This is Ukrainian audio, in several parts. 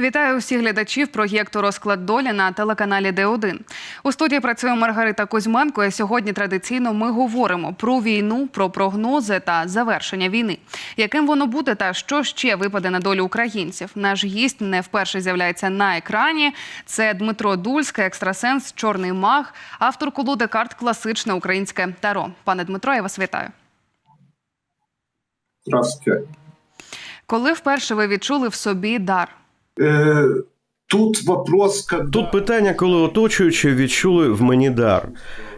Вітаю усіх глядачів проєкту Розклад долі на телеканалі Д1. У студії працює Маргарита Кузьменко. І сьогодні традиційно ми говоримо про війну, про прогнози та завершення війни. Яким воно буде та що ще випаде на долю українців? Наш гість не вперше з'являється на екрані. Це Дмитро Дульський, екстрасенс, чорний маг, автор колоди карт класичне українське таро. Пане Дмитро, я вас вітаю. Здравствуйте. Коли вперше ви відчули в собі дар? Э, тут вопрос, когда... Тут питання, коли оточуючі відчули в мені дар.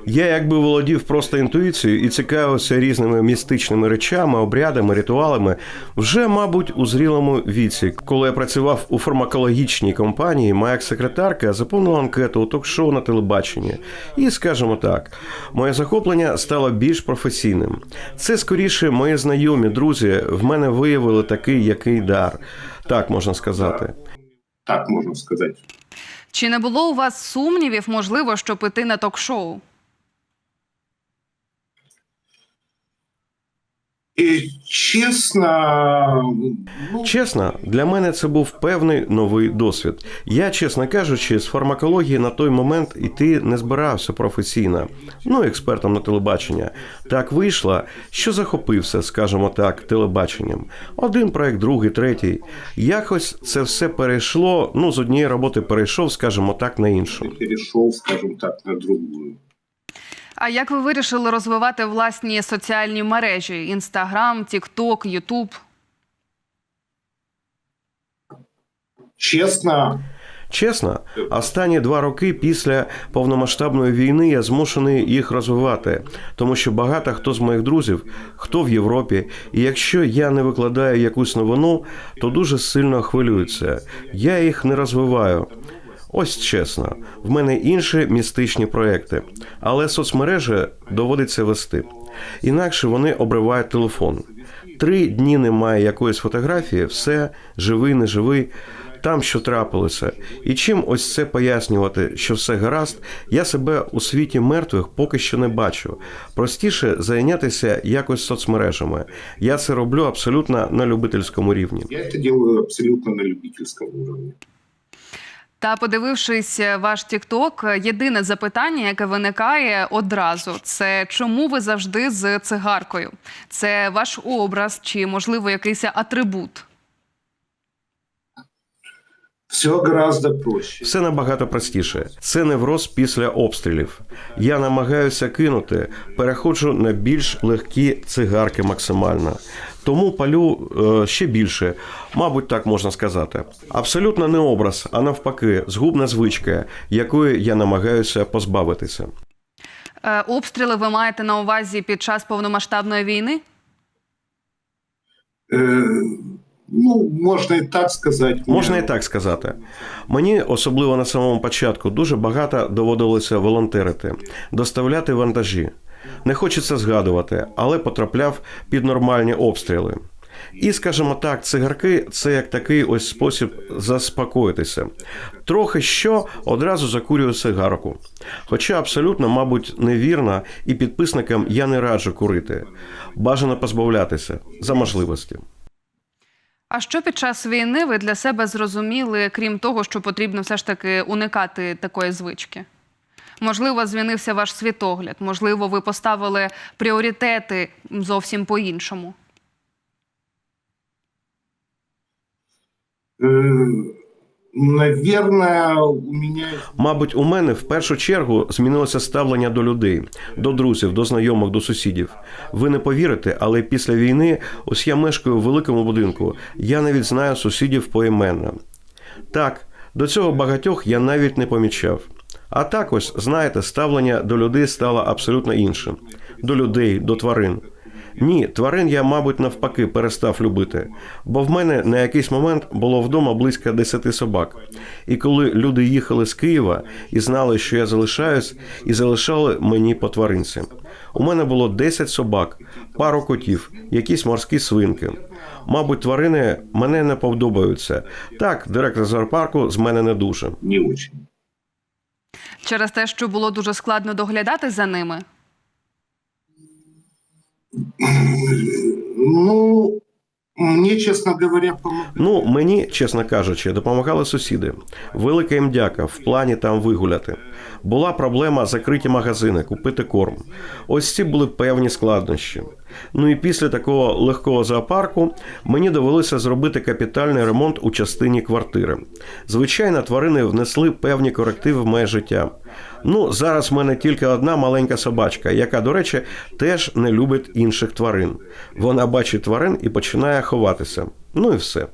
Я якби володів просто інтуїцією і цікавився різними містичними речами, обрядами, ритуалами вже, мабуть, у зрілому віці. Коли я працював у фармакологічній компанії, моя секретарка заповнила анкету у ток-шоу на телебаченні. І, скажімо так, моє захоплення стало більш професійним. Це скоріше мої знайомі, друзі в мене виявили такий який дар. Так можна сказати. Так можна сказати. Чи не було у вас сумнівів, можливо, щоб іти на ток-шоу? И честно, ну, Чесно, для мене це був певний новий досвід. Я, чесно кажучи, з фармакології на той момент іти не збирався професійно, ну експертом на телебачення. Так вийшло, що захопився, скажімо так, телебаченням. Один проект, другий, третій. Якось це все перейшло. Ну, з однієї роботи перейшов, скажімо так, на іншу. перешел, скажем так, на другую. А як ви вирішили розвивати власні соціальні мережі: Інстаграм, Тікток, Ютуб? Честно, Чесно, останні два роки після повномасштабної війни я змушений їх розвивати, тому що багато хто з моїх друзів, хто в Європі, і якщо я не викладаю якусь новину, то дуже сильно хвилюються. Я їх не розвиваю. Ось чесно, в мене інші містичні проекти, але соцмережі доводиться вести. Інакше вони обривають телефон. Три дні немає якоїсь фотографії, все живий, неживий. Там що трапилося, і чим ось це пояснювати, що все гаразд, я себе у світі мертвих поки що не бачу. Простіше зайнятися якось соцмережами. Я це роблю абсолютно на любительському рівні. я это делаю абсолютно на любительском уровне. Та подивившись ваш Тікток, єдине запитання, яке виникає одразу, це чому ви завжди з цигаркою? Це ваш образ чи, можливо, якийсь атрибут? Все гораздо проще. Все набагато простіше. Це невроз після обстрілів. Я намагаюся кинути, переходжу на більш легкі цигарки максимально. Тому палю е, ще більше, мабуть, так можна сказати. Абсолютно не образ, а навпаки, згубна звичка, якої я намагаюся позбавитися. Е, обстріли ви маєте на увазі під час повномасштабної війни? Э, ну, можно и так сказать. Можна і так сказати. Мені, особливо на самому початку, дуже багато доводилося волонтерити, доставляти вантажі. Не хочеться згадувати, але потрапляв під нормальні обстріли. І, скажімо так, цигарки це як такий ось спосіб заспокоїтися. Трохи що одразу закурюю сигарку. Хоча абсолютно, мабуть, невірно, і підписникам я не раджу курити. Бажано позбавлятися за можливості. А що під час війни ви для себе зрозуміли, крім того, що потрібно все ж таки уникати такої звички? Можливо, змінився ваш світогляд, можливо, ви поставили пріоритети зовсім по-іншому. Наверное, у меня... Мабуть, у мене в першу чергу змінилося ставлення до людей, до друзів, до знайомих, до сусідів. Ви не повірите, але після війни ось я мешкаю в великому будинку. Я навіть знаю сусідів поіменно. Так, до цього багатьох я навіть не помічав. А так ось, знаєте, ставлення до людей стало абсолютно іншим. До людей, до тварин. Ні, тварин я, мабуть, навпаки перестав любити, бо в мене на якийсь момент було вдома близько 10 собак. І коли люди їхали з Києва і знали, що я залишаюсь, і залишали мені по тваринці. У мене було 10 собак, пару котів, якісь морські свинки. Мабуть, тварини мене не подобаються. Так, директор зоопарку з мене не дуже. Не очень. Через те, що було дуже складно доглядати за ними. Ну, Мне, честно говоря. Ну, мені, чесно кажучи, допомагали сусіди. Велика їм дяка в плані там вигуляти. Була проблема закриті магазини, купити корм. Ось ці були певні складнощі. Ну і після такого легкого зоопарку мені довелося зробити капітальний ремонт у частині квартири. Звичайно, тварини внесли певні корективи в моє життя. Ну, зараз в мене тільки одна маленька собачка, яка, до речі, теж не любить інших тварин. Вона бачить тварин і починає ховатися. Ну і все.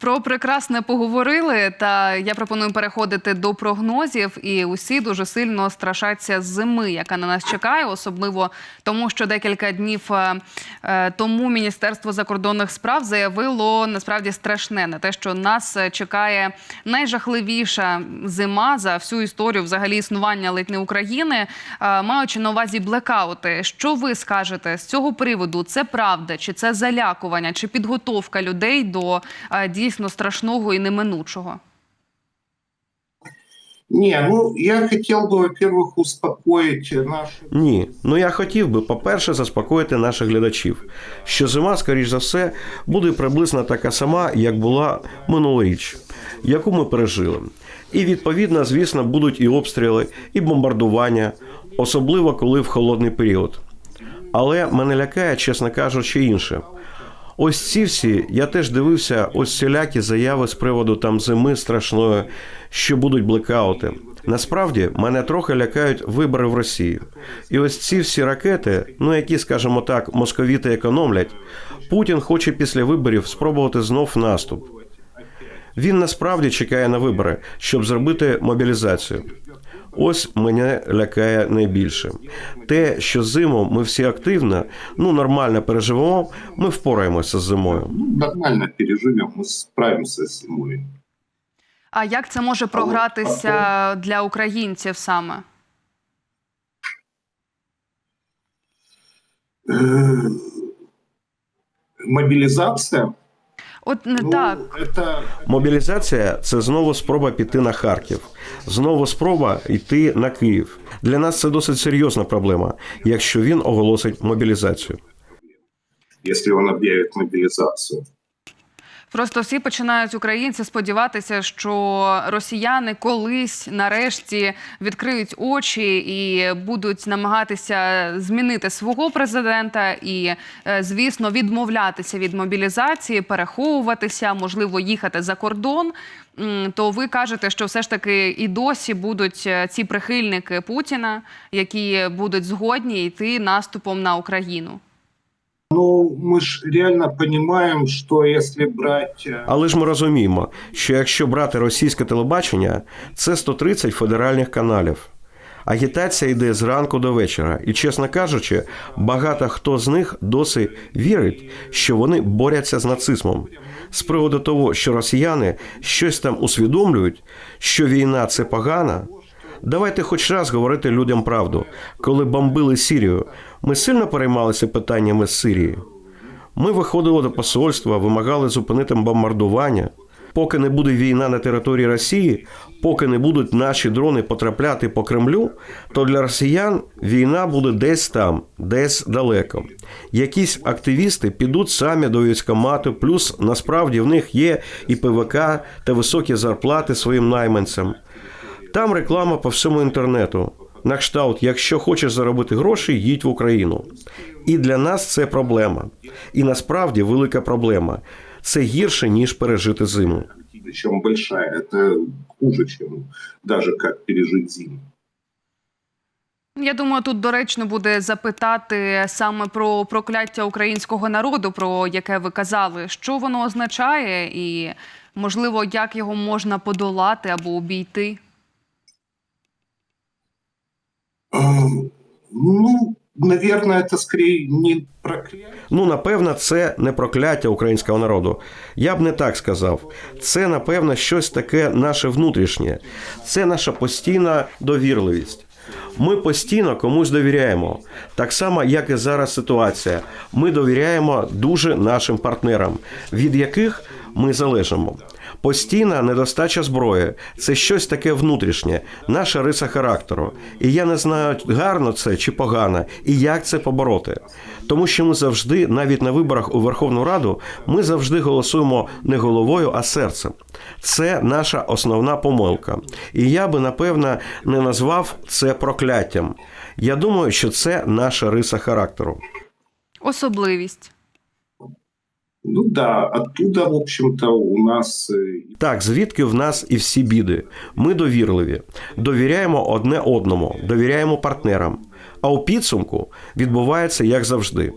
Про прекрасне поговорили. Та я пропоную переходити до прогнозів. І усі дуже сильно страшаться зими, яка на нас чекає, особливо тому, що декілька днів е, е, тому Міністерство закордонних справ заявило насправді страшне на те, що нас чекає найжахливіша зима за всю історію взагалі існування ледь не України, е, маючи на увазі блекаути. Що ви скажете з цього приводу? Це правда, чи це залякування, чи підготовка людей до е, дійсно страшного і неминучого? Не, ну, я хотел бы, во-первых, успокоить наши... Ні, ну я хотів би, по-перше, заспокоїти наших глядачів, що зима, скоріш за все, буде приблизно така сама, як була минулоріч, яку ми пережили. І відповідно, звісно, будуть і обстріли, і бомбардування, особливо коли в холодний період. Але мене лякає, чесно кажучи, інше. Ось ці всі, я теж дивився ось всілякі заяви з приводу там зими страшної, що будуть блекаути. Насправді мене трохи лякають вибори в Росії. І ось ці всі ракети, ну які, скажімо так, московіти економлять, Путін хоче після виборів спробувати знов наступ. Він насправді чекає на вибори, щоб зробити мобілізацію. Ось мене лякає найбільше. Те, що зиму ми всі активно, ну нормально переживемо, ми впораємося з зимою. Ну, нормально переживем, мы справимся с зимой. А як це може програтися для українців саме? Э, Мобилизация? От не Ну, так. это Мобілізація це знову спроба піти на Харків, знову спроба йти на Київ. Для нас це досить серйозна проблема, якщо він оголосить мобілізацію. Якщо він об'явить мобилизацию. Просто всі починають українці сподіватися, що росіяни колись нарешті відкриють очі і будуть намагатися змінити свого президента і, е, звісно, відмовлятися від мобілізації, переховуватися, можливо, їхати за кордон. То ви кажете, що все ж таки і досі будуть е, ці прихильники Путіна, які будуть згодні йти наступом на Україну. Ну, мы ж реально понимаем, что если брать... э, Але ж ми розуміємо, що якщо брати російське телебачення, це 130 федеральних каналів. Агітація йде зранку до вечора, і, чесно кажучи, багато хто з них досі вірить, що вони борються з нацизмом. З приводу того, що росіяни щось там усвідомлюють, що війна це погано. Давайте хоч раз говорити людям правду. Коли бомбили Сірію, ми сильно переймалися питаннями з Сирії. Ми виходили до посольства, вимагали зупинити бомбардування. Поки не буде війна на території Росії, поки не будуть наші дрони потрапляти по Кремлю, то для росіян війна буде десь там, десь далеко. Якісь активісти підуть самі до військомату, плюс насправді в них є і ПВК та високі зарплати своїм найманцям. Там реклама по всьому інтернету. На кшталт, якщо хочеш заробити гроші, їдь в Україну. І для нас це проблема. І насправді велика проблема. Це гірше, ніж пережити зиму. Причем большая. Это хуже, чем даже как пережить зиму. Я думаю, тут доречно буде запитати саме про прокляття українського народу, про яке ви казали, що воно означає, і можливо, як його можна подолати або обійти. Ну, наверное, это скорее не проклятие. Ну, напевно, це не прокляття українського народу. Я б не так сказав. Це, напевно, щось таке наше внутрішнє. Це наша постійна довірливість. Ми постійно комусь довіряємо. Так само, як і зараз ситуація. Ми довіряємо дуже нашим партнерам, від яких ми залежимо. Постійна недостача зброї це щось таке внутрішнє, наша риса характеру. І я не знаю, гарно це чи погано, і як це побороти. Тому що ми завжди, навіть на виборах у Верховну Раду, ми завжди голосуємо не головою, а серцем. Це наша основна помилка. І я би напевно не назвав це прокляттям. Я думаю, що це наша риса характеру. Особливість. Ну да, оттуда, в общем-то, у нас э, Так, звідки в нас і всі біди. Ми довірливі, довіряємо одне одному, довіряємо партнерам. А у підсумку відбувається як завжди.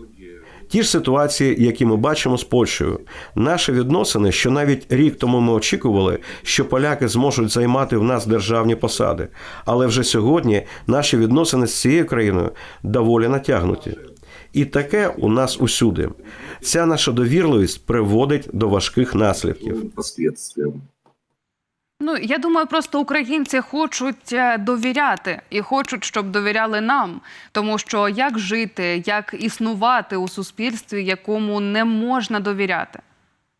Ті ж ситуації, які ми бачимо з Польщею, наші відносини, що навіть рік тому ми очікували, що поляки зможуть займати в нас державні посади, але вже сьогодні наші відносини з цією країною доволі натягнуті. І таке у нас усюди. Ця наша довірливість приводить до важких наслідків. Ну я думаю, просто українці хочуть е, довіряти і хочуть, щоб довіряли нам. Тому що як жити, як існувати у суспільстві, якому не можна довіряти,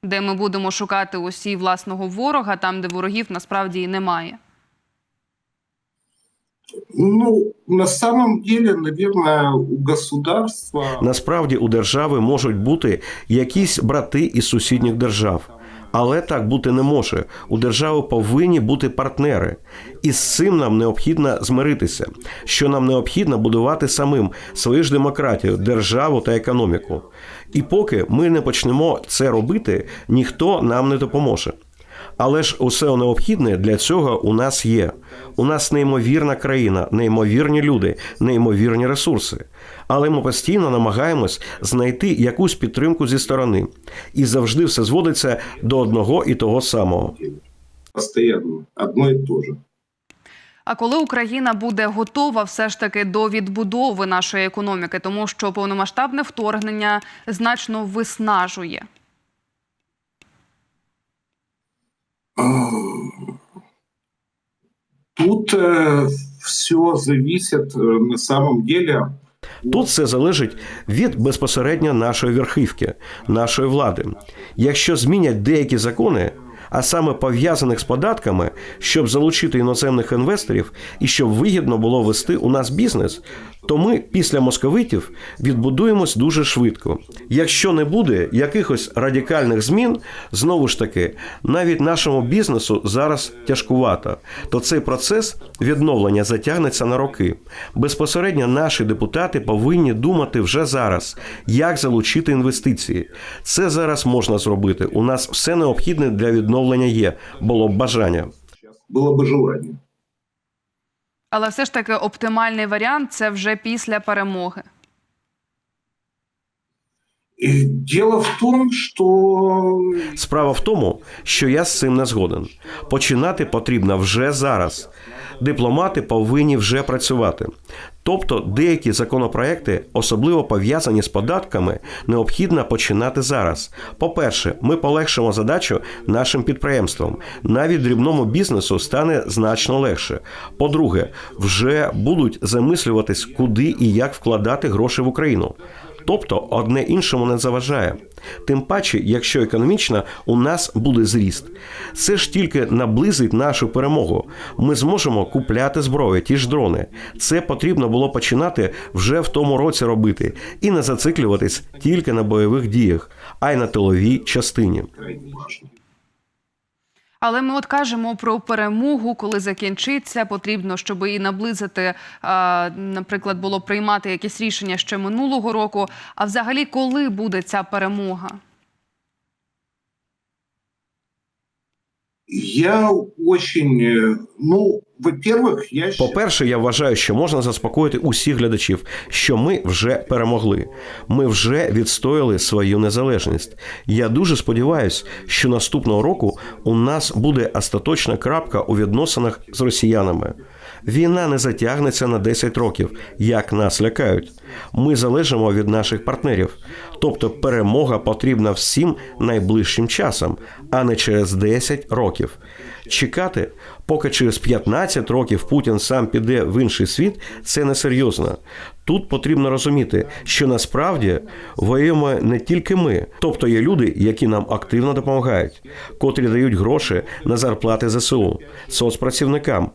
де ми будемо шукати усі власного ворога, там де ворогів насправді і немає. Ну, на самом деле, наверное, у государства... Насправді у держави можуть бути якісь брати із сусідніх держав. Але так бути не може. У держави повинні бути партнери, і з цим нам необхідно змиритися. Що нам необхідно будувати самим свою ж демократію, державу та економіку. І поки ми не почнемо це робити, ніхто нам не допоможе. Але ж усе необхідне для цього у нас є. У нас неймовірна країна, неймовірні люди, неймовірні ресурси. Але ми постійно намагаємось знайти якусь підтримку зі сторони. І завжди все зводиться до одного і того самого. Постоянно одно и то же. А коли Україна буде готова все ж таки до відбудови нашої економіки, тому що повномасштабне вторгнення значно виснажує. Тут все зависит э, на самом деле Тут все залежить від безпосередньо нашої верхівки, нашої влади. Якщо змінять деякі закони, а саме пов'язаних з податками, щоб залучити іноземних інвесторів і щоб вигідно було вести у нас бізнес, то ми після московитів відбудуємось дуже швидко. Якщо не буде якихось радикальних змін, знову ж таки, навіть нашому бізнесу зараз тяжкувато, то цей процес відновлення затягнеться на роки. Безпосередньо наші депутати повинні думати вже зараз, як залучити інвестиції. Це зараз можна зробити. У нас все необхідне для відновлення є. Було б бажання. было бы желание. Але все ж таки оптимальний варіант це вже після перемоги. И дело в том, что Справа в тому, що я з цим не згоден. Починати потрібно вже зараз. Дипломати повинні вже працювати. Тобто деякі законопроекти, особливо пов'язані з податками, необхідно починати зараз. По-перше, ми полегшимо задачу нашим підприємствам. Навіть дрібному бізнесу стане значно легше. По-друге, вже будуть замислюватись, куди і як вкладати гроші в Україну. Тобто одне іншому не заважає. Тим паче, якщо економічно у нас буде зріст, це ж тільки наблизить нашу перемогу. Ми зможемо купляти зброю, ті ж дрони. Це потрібно було починати вже в тому році робити і не зациклюватись тільки на бойових діях, а й на тиловій частині. Але ми от кажемо про перемогу, коли закінчиться. Потрібно, щоб і наблизити, е, наприклад, було приймати якісь рішення ще минулого року. А взагалі, коли буде ця перемога? Я очень, э, ну, По-перше, я вважаю, що можна заспокоїти усіх глядачів, що ми вже перемогли. Ми вже відстояли свою незалежність. Я дуже сподіваюся, що наступного року у нас буде остаточна крапка у відносинах з росіянами. Війна не затягнеться на 10 років, як нас лякають. Ми залежимо від наших партнерів. Тобто перемога потрібна всім найближчим часом, а не через 10 років. Чекати, поки через 15 років Путін сам піде в інший світ, це несерйозно. Тут потрібно розуміти, що насправді воюємо не тільки ми, тобто є люди, які нам активно допомагають, котрі дають гроші на зарплати ЗСУ, соцпрацівникам.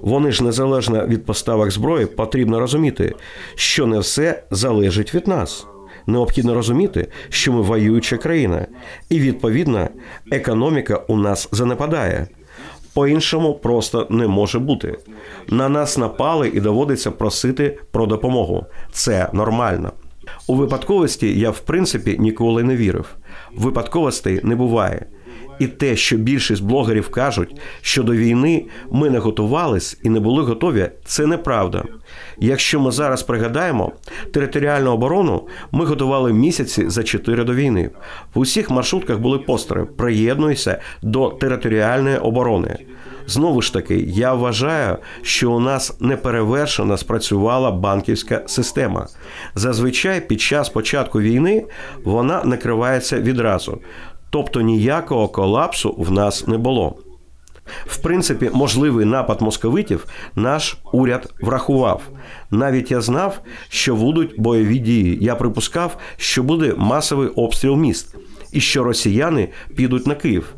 Вони ж незалежно від поставок зброї, потрібно розуміти, що не все залежить від нас. Необхідно розуміти, що ми воююча країна, і відповідно економіка у нас занепадає. По-іншому просто не може бути. На нас напали і доводиться просити про допомогу. Це нормально. У випадковості я в принципі ніколи не вірив. Випадковостей не буває. І те, що більшість блогерів кажуть, що до війни ми не готувались і не були готові, це неправда. Якщо ми зараз пригадаємо, територіальну оборону ми готували місяці за чотири до війни. В усіх маршрутках були постери Приєднуйся до територіальної оборони. Знову ж таки, я вважаю, що у нас неперевершено спрацювала банківська система. Зазвичай під час початку війни вона накривається відразу. Тобто ніякого колапсу в нас не було. В принципі, можливий напад московитів наш уряд врахував. Навіть я знав, що будуть бойові дії. Я припускав, що буде масовий обстріл міст і що росіяни підуть на Київ.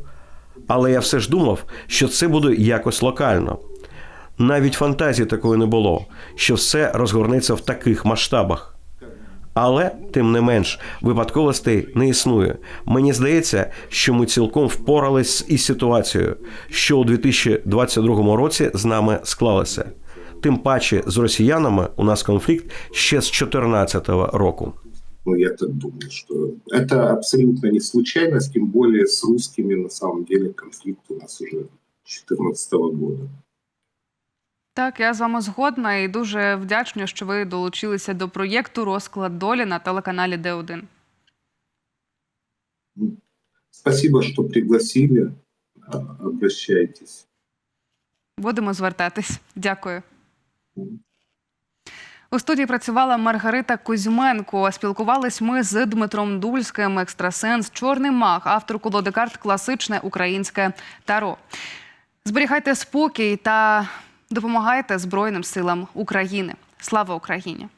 Але я все ж думав, що це буде якось локально. Навіть фантазії такої не було, що все розгорнеться в таких масштабах. Але тим не менш випадковостей не існує. Мені здається, що ми цілком впорались із ситуацією, що у 2022 році з нами склалося. Тим паче з росіянами у нас конфлікт ще з 2014 року. Ну, я так думаю, что это абсолютно не случайность, тем более с русскими на самом деле конфликт у нас уже 2014 года. Так, я з вами згодна і дуже вдячна, що ви долучилися до проєкту Розклад долі на телеканалі Д1. Спасибо, что пригласили. Обращайтесь. Будемо звертатись. Дякую. У студії працювала Маргарита Кузьменко. Спілкувались ми з Дмитром Дульським, екстрасенс, чорний маг, автор колоди карт класичне українське таро. Зберігайте спокій та допомагайте Збройним силам України. Слава Україні!